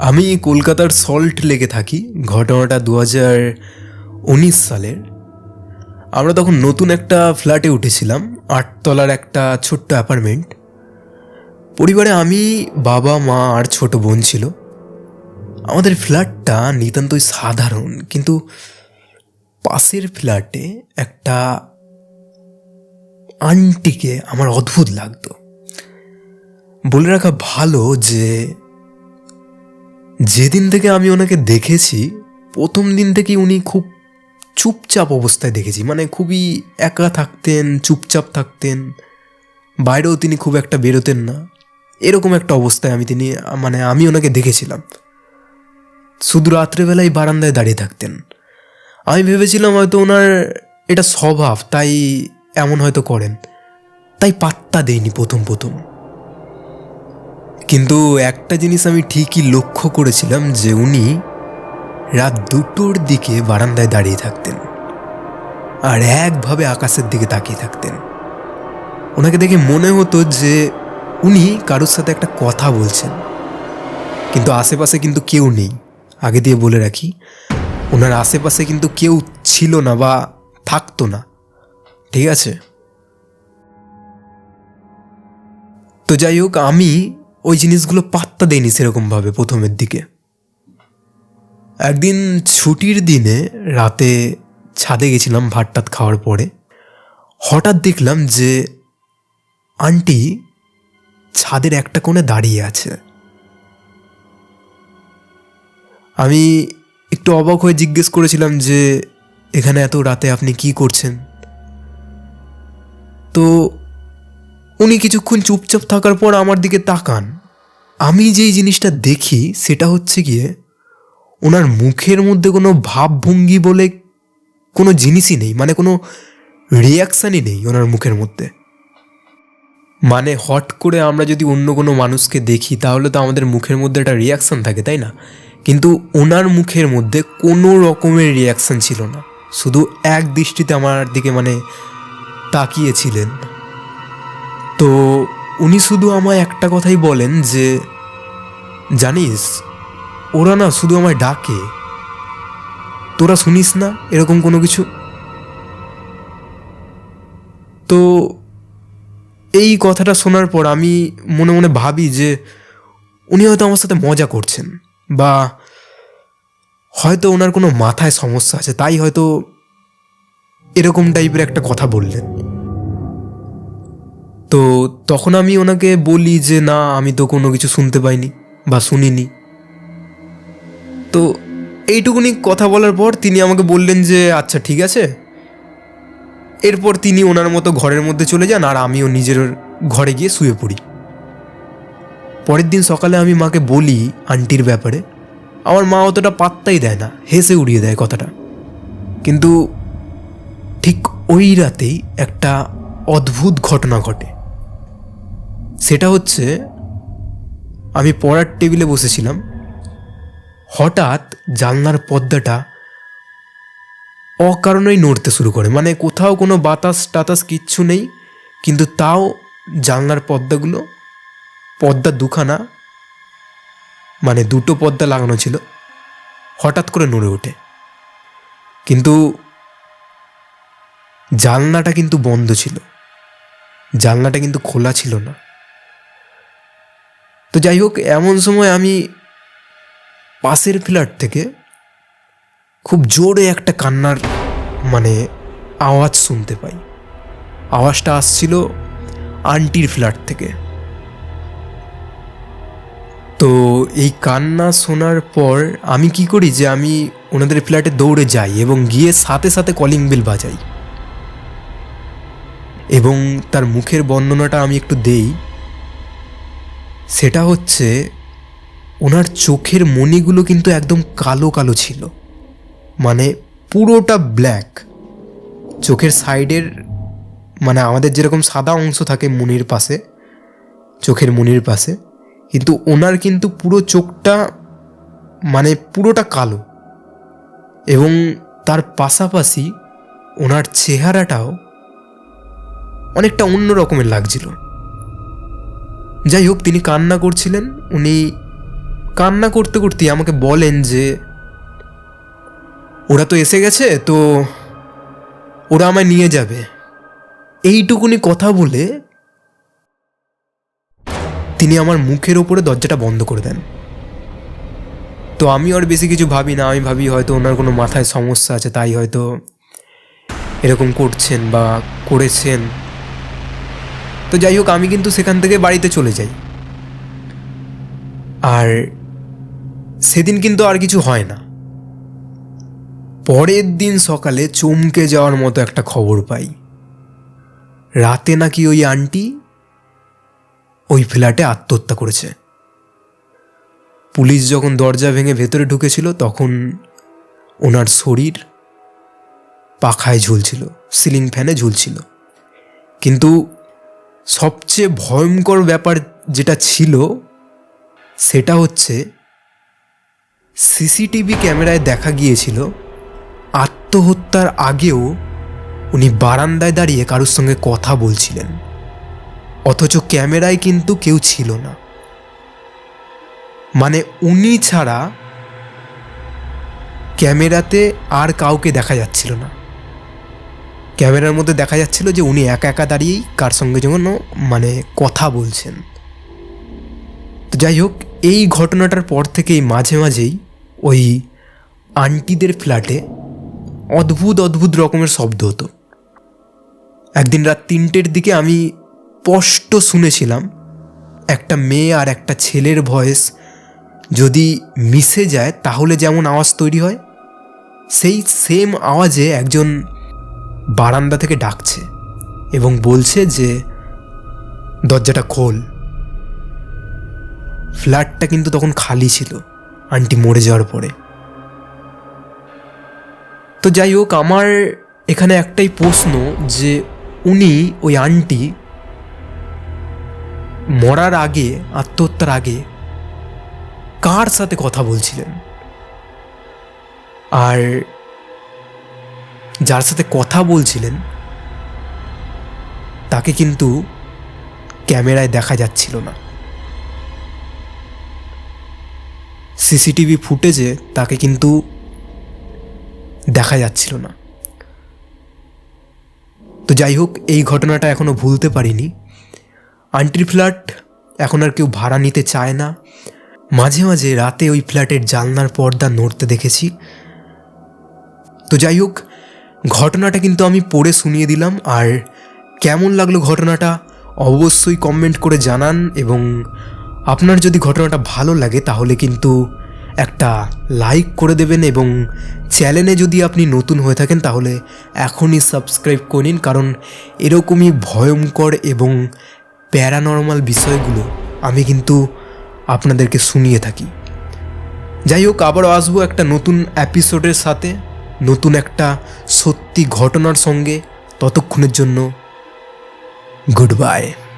আমি কলকাতার সল্ট লেগে থাকি, ঘটনাটা দু হাজার উনিশ সালের। আমরা তখন নতুন একটা ফ্ল্যাটে উঠেছিলাম, আটতলার একটা ছোট্ট অ্যাপার্টমেন্ট। পরিবারে আমি, বাবা, মা আর ছোট বোন ছিল। আমাদের ফ্ল্যাটটা নিতান্তই সাধারণ, কিন্তু পাশের ফ্ল্যাটে একটা আন্টিকে আমার অদ্ভুত লাগতো। বলে রাখা ভালো যে যেদিন থেকে আমি ওনাকে দেখেছি, প্রথম দিন থেকেই উনি খুব চুপচাপ অবস্থায় দেখেছি। মানে খুবই একা থাকতেন, চুপচাপ থাকতেন। বাইরেও তিনি খুব একটা বেরোতেন না। এরকম একটা অবস্থায় আমি তিনি মানে আমি ওনাকে দেখেছিলাম। শুধু রাত্রেবেলায় বারান্দায় দাঁড়িয়ে থাকতেন। আমি ভেবেছিলাম হয়তো ওনার এটা স্বভাব, তাই এমন হয়তো করেন। তাই পাত্তা দেয়নি প্রথম প্রথম। কিন্তু একটা জিনিস আমি ঠিকই লক্ষ্য করেছিলাম যে উনি রাত দুটোর দিকে বারান্দায় দাঁড়িয়ে থাকতেন আর একভাবে আকাশের দিকে তাকিয়ে থাকতেন। ওনাকে দেখে মনে হতো যে উনি কারোর সাথে একটা কথা বলছেন। কিন্তু আশেপাশে কিন্তু কেউ নেই। আগে দিয়ে বলে রাখি, ওনার আশেপাশে কিন্তু কেউ ছিল না বা থাকতো না। ঠিক আছে? তো যাই হোক, আমি ওই জিনিসগুলো পাত্তা দেয়নি সেরকমভাবে প্রথমের দিকে। একদিন ছুটির দিনে রাতে ছাদে গেছিলাম ভাত টাত খাওয়ার পরে। হঠাৎ দেখলাম যে আন্টি ছাদের একটা কোণে দাঁড়িয়ে আছে। আমি একটু অবাক হয়ে জিজ্ঞেস করেছিলাম যে, এখানে এত রাতে আপনি কি করছেন? তো উনি কিছুক্ষণ চুপচাপ থাকার পর আমার দিকে তাকান। আমি যেই জিনিসটা দেখি, সেটা হচ্ছে গিয়ে ওনার মুখের মধ্যে কোনো ভাবভঙ্গি বলে কোনো জিনিসই নেই মানে কোনো রিয়াকশানই নেই ওনার মুখের মধ্যে। মানে হট করে আমরা যদি অন্য কোনো মানুষকে দেখি, তাহলে তো আমাদের মুখের মধ্যে একটা রিয়াকশান থাকে, তাই না? কিন্তু ওনার মুখের মধ্যে কোনো রকমের রিয়াকশান ছিল না। শুধু এক দৃষ্টিতে আমার দিকে মানে তাকিয়েছিলেন। তো উনি শুধু আমায় একটা কথাই বলেন যে, জানিস, ওরা না শুধু আমায় ডাকে। তোরা শুনিস না এরকম কোনো কিছু? তো এই কথাটা শোনার পর আমি মনে মনে ভাবি যে, উনি হয়তো আমার সাথে মজা করছেন বা হয়তো ওনার কোনো মাথায় সমস্যা আছে, তাই হয়তো এরকম টাইপের একটা কথা বললেন। তো তখন আমি ওনাকে বলি যে, না, আমি তো কোনো কিছু শুনতে পাইনি বা শুনিনি। তো এইটুকুনি কথা বলার পর তিনি আমাকে বললেন যে আচ্ছা ঠিক আছে। এরপর তিনি ওনার মতো ঘরের মধ্যে চলে যান আর আমিও নিজের ঘরে গিয়ে শুয়ে পড়ি। পরের দিন সকালে আমি মাকে বলি আন্টির ব্যাপারে, আমার মা অতটা পাত্তাই দেয় না, হেসে উড়িয়ে দেয় কথাটা। কিন্তু ঠিক ওই রাতেই একটা অদ্ভুত ঘটনা ঘটে। সেটা হচ্ছে, আমি পড়ার টেবিলে বসেছিলাম। হঠাৎ জানলার পর্দাটা অকারণেই নড়তে শুরু করে। মানে কোথাও কোনো বাতাস টাতাস কিচ্ছু নেই, কিন্তু তাও জানলার পর্দাগুলো পর্দা দুখানা মানে দুটো পর্দা লাগানো ছিল, হঠাৎ করে নড়ে ওঠে। কিন্তু জানলাটা কিন্তু বন্ধ ছিল। জানলাটা কিন্তু খোলা ছিল না। তো যাই হোক, এমন সময় আমি পাশের ফ্ল্যাট থেকে খুব জোরে একটা কান্নার মানে আওয়াজ শুনতে পাই। আওয়াজটা আসছিল আন্টির ফ্ল্যাট থেকে। তো এই কান্না শোনার পর আমি কি করি যে আমি ওনাদের ফ্ল্যাটে দৌড়ে যাই এবং গিয়ে সাথে সাথে কলিং বেল বাজাই। এবং তার মুখের বর্ণনাটা আমি একটু দেই। সেটা হচ্ছে, ওনার চোখের মণিগুলো কিন্তু একদম কালো কালো ছিল। মানে পুরোটা ব্ল্যাক। চোখের সাইডের মানে আমাদের যেরকম সাদা অংশ থাকে মনির পাশে, চোখের মনির পাশে, কিন্তু ওনার কিন্তু পুরো চোখটা মানে পুরোটা কালো। এবং তার পাশাপাশি ওনার চেহারাটাও অনেকটা অন্য রকমের লাগছিল। যাই হোক, তিনি কান্না করছিলেন। উনি কান্না করতে করতে আমাকে বলেন যে, ওরা তো এসে গেছে, তো ওরা আমায় নিয়ে যাবে। এইটুকুনি কথা বলে তিনি আমার মুখের ওপরে দরজাটা বন্ধ করে দেন। তো আমি আর বেশি কিছু ভাবি না, আমি ভাবি হয়তো ওনার কোনো মাথায় সমস্যা আছে, তাই হয়তো এরকম করছেন বা করেছেন। তো যাই হোক, আমি কিন্তু সেখান থেকে বাড়িতে চলে যাই। আর সেদিন কিন্তু আর কিছু হয় না। পরের দিন সকালে চমকে যাওয়ার মতো একটা খবর পাই। রাতে নাকি ওই আন্টি ওই ফ্ল্যাটে আত্মহত্যা করেছে। পুলিশ যখন দরজা ভেঙে ভেতরে ঢুকেছিল, তখন ওনার শরীর পাখায় ঝুলছিল, সিলিং ফ্যানে ঝুলছিল। কিন্তু সবচেয়ে ভয়ঙ্কর ব্যাপার যেটা ছিল, সেটা হচ্ছে সিসিটিভি ক্যামেরায় দেখা গিয়েছিল আত্মহত্যার আগেও উনি বারান্দায় দাঁড়িয়ে কারোর সঙ্গে কথা বলছিলেন। অথচ ক্যামেরায় কিন্তু কেউ ছিল না। মানে উনি ছাড়া ক্যামেরাতে আর কাউকে দেখা যাচ্ছিল না। ক্যামেরার মধ্যে দেখা যাচ্ছিল যে উনি একা একা দাঁড়িয়েই কার সঙ্গে যেন মানে কথা বলছেন। তো যাই হোক, এই ঘটনাটার পর থেকেই মাঝে মাঝেই ওই আন্টিদের ফ্ল্যাটে অদ্ভুত অদ্ভুত রকমের শব্দ হতো। একদিন রাত তিনটের দিকে আমি স্পষ্ট শুনেছিলাম, একটা মেয়ে আর একটা ছেলের ভয়েস যদি মিশে যায় তাহলে যেমন আওয়াজ তৈরি হয়, সেই সেম আওয়াজে একজন বারান্দা থেকে ডাকছে এবং বলছে যে, দরজাটা খোল। ফ্ল্যাটটা কিন্তু তখন খালি ছিল, আন্টি মরে যাওয়ার পরে। তো যাই হোক, আমার এখানে একটাই প্রশ্ন যে, উনি ওই আন্টি মরার আগে, আত্মহত্যার আগে কার সাথে কথা বলছিলেন? আর যার সাথে কথা বলছিলেন, তাকে কিন্তু ক্যামেরায় দেখা যাচ্ছিল না। সিসিটিভি ফুটেজে তাকে কিন্তু দেখা যাচ্ছিল না। তো যাই হোক, এই ঘটনাটা এখনও ভুলতে পারিনি। আন্টির ফ্ল্যাট এখন আর কেউ ভাড়া নিতে চায় না। মাঝে মাঝে রাতে ওই ফ্ল্যাটের জানলার পর্দা নড়তে দেখেছি। তো যাই হোক ঘটনাটা কিন্তু আমি পড়ে শুনিয়ে দিলাম, আর কেমন লাগল ঘটনাটা অবশ্যই কমেন্ট করে জানান, এবং আপনার যদি ঘটনাটা ভালো লাগে তাহলে কিন্তু একটা লাইক করে দেবেন, এবং চ্যানেলে যদি আপনি নতুন হয়ে থাকেন তাহলে এখনই সাবস্ক্রাইব করে নিন, কারণ এরকমই ভয়ঙ্কর এবং প্যারানর্মাল বিষয়গুলো আমি কিন্তু আপনাদেরকে শুনিয়ে থাকি। যাই হোক, আবারও আসব একটা নতুন এপিসোডের সাথে। নতুন একটা সত্যি ঘটনার সঙ্গে ততক্ষণের জন্য গুড বাই